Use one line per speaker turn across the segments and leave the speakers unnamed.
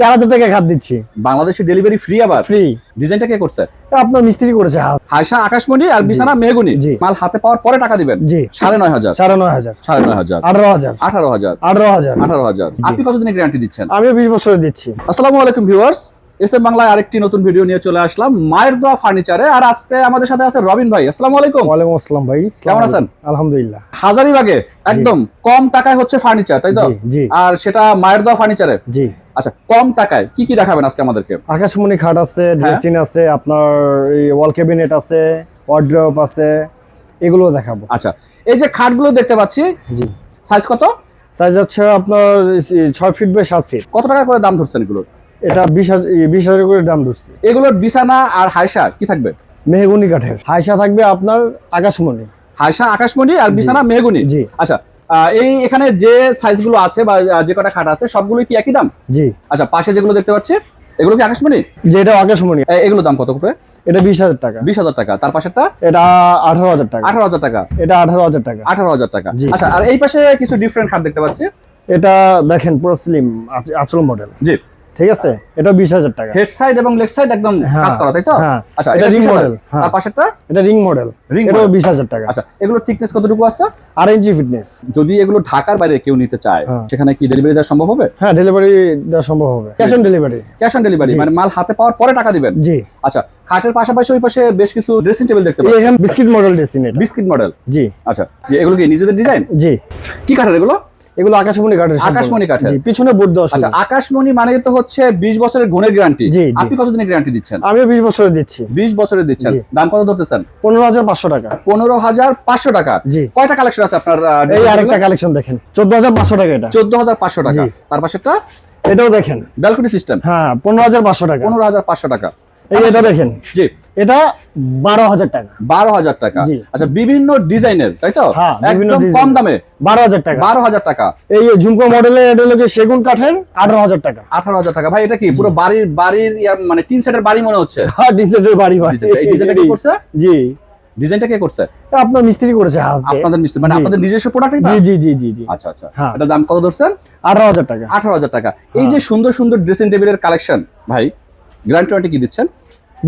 চার হাজার টাকা খাত দিচ্ছি।
বাংলাদেশে ডেলিভারি ফ্রি আবার?
ফ্রি
ডিজাইনটা কে করছে?
আপনার মিস্ত্রি করেছে
হাইসা আকাশমণি আর বিছানা মেহগুনি। মাল হাতে পাওয়ার পরে টাকা দিবেন?
জি।
সাড়ে নয় হাজার।
সাড়ে নয় হাজার।
সাড়ে নয় হাজার।
আঠারো হাজার।
আঠারো হাজার।
আঠারো হাজার।
আঠারো হাজার। আপনি কতদিনের গ্যারান্টি দিচ্ছেন?
আমিও বিশ বছর দিচ্ছি।
আসসালামু আলাইকুম ভিউয়ার্স এস এম বাংলায় আরেকটি নতুন ভিডিও নিয়ে চলে আসলাম। মায়ের দোয়া ফার্নিচারে আর আজকে আমাদের সাথে আছে রবিন ভাই। আসসালামু আলাইকুম।
ওয়ালাইকুম আসসালাম ভাই।
কেমন আছেন?
আলহামদুলিল্লাহ।
হাজারিবাগে। একদম কম টাকায় হচ্ছে ফার্নিচার তাই তো। আর সেটা মায়ের দোয়া ফার্নিচারে
জি।
আচ্ছা কম টাকায় কি কি দেখাবেন আজকে আমাদেরকে?
আকাশমণি খাট আছে
হ্যাঁ।
ড্রেসিং আছে আপনার ওয়াল ক্যাবিনেট আছে ওয়ার্ড্রপ আছে এগুলো দেখাবো।
আচ্ছা এই যে খাটগুলো দেখতে পাচ্ছি
জি।
সাইজ কত?
সাইজ হচ্ছে আপনার ছয় ফিট বাই সাত ফিট
কত টাকা করে দাম ধরছেন এগুলো?
এটা বিশ হাজার বিশ হাজার করে দাম ধরছি।
এগুলোর বিছানা আর হাইসা কি থাকবে?
মেহগুনি কাঠের। হাইসা থাকবে আপনার আকাশমণি।
হাইসা আকাশমণি আর বিছানা মেহগুনি।
জি।
আচ্ছা এই এখানে যে সাইজগুলো আছে বা যে কটা খাট আছে সবগুলো কি একই দাম?
জি।
আচ্ছা পাশে যেগুলো দেখতে পাচ্ছি এগুলো কি আকাশমণি?
যে এটা আকাশমণি।
এগুলো দাম কত করে?
এটা বিশ হাজার টাকা।
বিশ হাজার টাকা। তার পাশেরটা?
এটা আঠারো হাজার টাকা।
আঠারো হাজার টাকা।
এটা আঠারো হাজার টাকা।
আঠারো হাজার টাকা। আচ্ছা আর এই পাশে কিছু ডিফারেন্ট খাট দেখতে পাচ্ছি?
এটা দেখেন পুরো স্লিম আচল মডেল
জি।
ঠিক আছে? এটা বিশ হাজার টাকা।
হেড সাইড এবং লেগ সাইড একদম
হ্যাঁ,
কাজ করা তাই তো?
হ্যাঁ।
আচ্ছা
এটা model,
মডেল
হ্যাঁ।
তার পাশেরটা?
এটা রিং মডেল এটাও
model।
বিশ হাজার টাকা।
আচ্ছা এগুলো থিকনেস কতটুকু আছে?
আর ইঞ্চি ফিটনেস
যদি এগুলো ঢাকার বাইরে কেউ নিতে চায়। সেখানে কি ডেলিভারি দেওয়া সম্ভব হবে?
হ্যাঁ ডেলিভারি দেওয়া সম্ভব হবে। Cash on delivery
cash on delivery মানে মাল হাতে পাওয়ার পরে টাকা দিবেন?
জি।
আচ্ছা খাটের পাশাপাশি ওই পাশে বেশ কিছু ড্রেসিং টেবিল দেখতে পাচ্ছি।
বিস্কিট মডেল ড্রেসিং এটা
বিস্কিট মডেল
জি।
আচ্ছা যে এগুলো কি নিজেদের ডিজাইন
জি।
কি কাঠের এগুলো?
এগুলো আকাশমণি কাঠের
আকাশমণি কাঠের।
জি পিছনে বোর্ড দেওয়া
আচ্ছা আকাশমণি মানে তো হচ্ছে বিশ বছরের গুণের গ্যারান্টি। আপনি কতদিনের গ্যারান্টি দিচ্ছেন?
আমিও বিশ বছর দিচ্ছি।
বিশ বছরের দিচ্ছেন। দাম কত ধরতেছেন?
পনেরো হাজার পাঁচশো টাকা।
পনেরো হাজার পাঁচশো টাকা।
জি।
কয়টা কালেকশন আছে আপনার
এই আরেকটা কালেকশন দেখেন। চোদ্দ হাজার পাঁচশো টাকা এটা।
চোদ্দ হাজার পাঁচশো টাকা।
জি।
তার পাশেরটা?
এটাও দেখেন।
ব্যালকনি সিস্টেম
হ্যাঁ পনেরো হাজার পাঁচশো টাকা।
পনেরো হাজার পাঁচশো টাকা।
এই এটা দেখেন।
জি।
এটা বারো হাজার টাকা।
বারো হাজার টাকা। আচ্ছা বিভিন্ন ডিজাইনের তাই তো?
হ্যাঁ, বিভিন্ন
একদম কম দামে।
বারো হাজার টাকা।
বারো হাজার টাকা।
এই ঝুমকো মডেলের এটা হলো সেগুন কাঠের আঠারো হাজার টাকা।
আঠারো হাজার টাকা। ভাই এটা কি পুরো বাড়ির বাড়ির মানে তিন সেটের বাড়ি মনে হচ্ছে?
হ্যাঁ ডিসেন্টের বাড়ি ভাই।
এই ডিজাইনটা কে করছে?
জি।
ডিজাইনটা কে করছে?
আপনার মিস্ত্রি করেছে
আপনাদের মিস্ত্রি মানে। আপনাদের নিজস্ব প্রোডাক্ট
জি জি জি জি জি।
আচ্ছা আচ্ছা।
হ্যাঁ।
এটা দাম কত ধরছেন?
আঠারো হাজার টাকা।
আঠারো হাজার টাকা। এই যে সুন্দর সুন্দর ড্রেসিং টেবিলের কালেকশন ভাই গ্যারান্টি ওয়ারেন্টি কি দিচ্ছেন?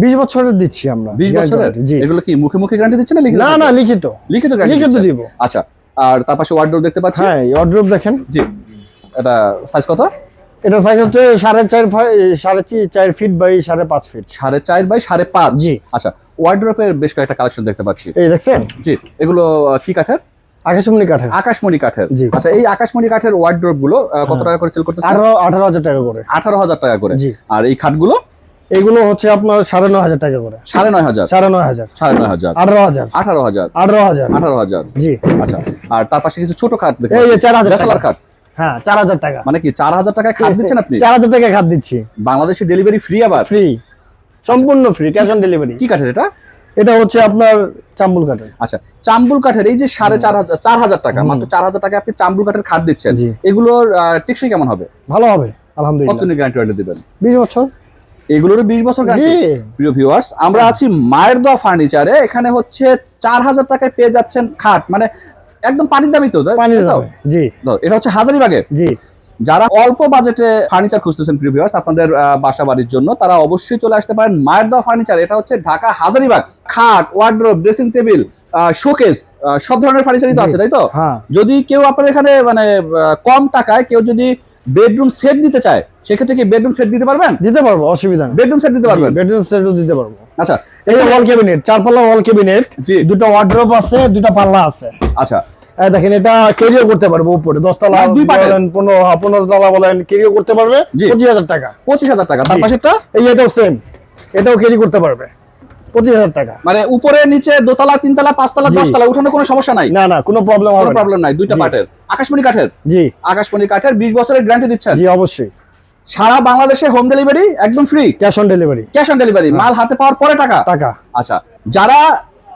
বিশ বছরের দিচ্ছি আমরা।
বিশ বছরের?
জি।
এগুলো কি মুখে মুখে গ্যারান্টি দিচ্ছেন না লিখিত?
না না লিখিত।
লিখিত গ্যারান্টি
লিখিত দিব।
আচ্ছা আর তার পাশে ওয়ার্ডরোব দেখতে পাচ্ছি?
হ্যাঁ ওয়ার্ড্রোব দেখেন।
জি। এটা সাইজ কত?
এটা সাইজ হচ্ছে সাড়ে চার সাড়ে চার ফিট বাই সাড়ে পাঁচ ফিট
সাড়ে চার বাই সাড়ে পাঁচ?
জি।
আচ্ছা ওয়ার্ডরোবের বেশ কয়েকটা কালেকশন দেখতে পাচ্ছি।
এই দেখছেন?
জি এগুলো কি কাঠের?
আকাশমণি কাঠের।
আকাশমণি কাঠের।
জি।
আচ্ছা এই আকাশমণি কাঠের ওয়ার্ডরোবগুলো কত টাকা করে সেল করতেছে
আঠারো হাজার টাকা করে।
আঠারো হাজার টাকা করে।
জি।
আর এই খাটগুলো?
এগুলো হচ্ছে আপনার সাড়ে নয় হাজার টাকা করে।
সাড়ে নয় হাজার?
সাড়ে নয় হাজার।
সাড়ে নয় হাজার।
আঠারো হাজার।
আঠারো হাজার।
আঠারো হাজার।
আঠারো হাজার।
জি।
আচ্ছা আর তার পাশে কিছু ছোট খাট
এই চার হাজার।
খাট।
হ্যাঁ চার হাজার টাকা।
মানে কি চার হাজার টাকায় খাট দিচ্ছেন আপনি?
চার হাজার টাকা খাত দিচ্ছি।
বাংলাদেশে ডেলিভারি ফ্রি আবার?
ফ্রি সম্পূর্ণ ফ্রি ক্যাশ অন ডেলিভারি
কি কাঠের এটা?
এটা হচ্ছে আপনার চাম্বুল কাঠের।
আচ্ছা চাম্বুল কাঠের এই যে সাড়ে চার হাজার চার হাজার টাকা মাত্র চার হাজার টাকা আপনি চাম্বুল কাঠের খাট দিচ্ছেন। এগুলোর টেকসই কেমন হবে?
ভালো হবে আলহামদুলিল্লাহ।
গ্যারান্টি দিবেন?
বিশ বছর।
এগুলোর বিশ বছর প্রিয় ভিউয়ার্স আমরা আছি মায়ের দোয়া ফার্নিচারে এখানে হচ্ছে চার হাজার টাকায় পেয়ে যাচ্ছেন খাট। মানে একদম পানির দামই তো
জি।
এটা হচ্ছে হাজারিবাগে
জি।
যারা অল্প বাজেটে ফার্নিচার খুঁজতেছেন প্রিয় ভিউয়ার্স আপনাদের বাসা বাড়ির জন্য তারা অবশ্যই চলে আসতে পারেন মায়ের দোয়া ফার্নিচার এটা হচ্ছে ঢাকা হাজারিবাগ। খাট ওয়ার্ড্রোব ড্রেসিং টেবিল শোকেস সব ধরনের ফার্নিচারই তো আছে তাই তো?
হ্যাঁ।
যদি কেউ আপনার এখানে মানে কম টাকায় কেউ যদি বেডরুম সেট দিতে চায় সেক্ষেত্রে কি বেডরুম সেট দিতে পারবেন?
দিতে পারব অসুবিধা নেই।
বেডরুম সেট দিতে পারবেন?
বেডরুম সেটও দিতে পারব।
আচ্ছা
এই ওয়াল ক্যাবিনেট চার পাল্লা ওয়াল ক্যাবিনেট
জি।
দুটো ওয়ার্ড্রোব আছে দুটো পাল্লা আছে।
আচ্ছা।
দেখেন এটা কেরিও করতে পারব উপরে। দশ তলা
মানে দুই?
বলেন পনেরো হ্যাঁ, পনেরো তলা বলেন কেরিও করতে পারবে। পঁচিশ হাজার টাকা।
পঁচিশ হাজার টাকা তার। পাশেরটা?
এই এটাও সেম এটাও ক্যারি করতে পারবে। পঁচিশ হাজার টাকা।
মানে উপরে নিচে দোতলা তিনতলা পাঁচতলা দশতলা উঠানো কোনো সমস্যা নাই?
না না কোনো প্রবলেম
কোনো প্রবলেম নাই দুইটা। পাটের। আকাশমণি কাঠের?
জি।
আকাশমণি কাঠের বিশ বছরের গ্যারান্টি দিচ্ছেন?
জি অবশ্যই।
সারা বাংলাদেশে হোম ডেলিভারি একদম free
cash on delivery
cash on delivery মাল হাতে পাওয়ার পরে টাকা?
টাকা।
আচ্ছা যারা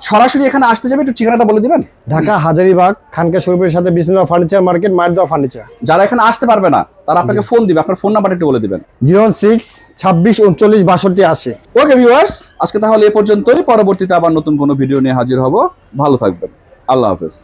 সরাসরি এখানে আসতে যাবে একটু ঠিকানাটা বলে দিবেন?
ঢাকা হাজারিবাগ খানকা শরীফের সাথে বিসমিল্লাহ ফার্নিচার মার্কেট মারদা ফার্নিচার।
যারা এখানে আসতে পারবে না তারা আপনাকে ফোন দিবে আপনার ফোন নাম্বারটা একটু বলে দিবেন।
জিরো সিক্স ছাব্বিশ উনচল্লিশ বাষট্টি আশি।
ওকে ভিউয়ার্স আজকে তাহলে এ পর্যন্তই পরবর্তীতে আবার নতুন কোনো ভিডিও নিয়ে হাজির হব। ভালো থাকবেন। আল্লাহ হাফেজ।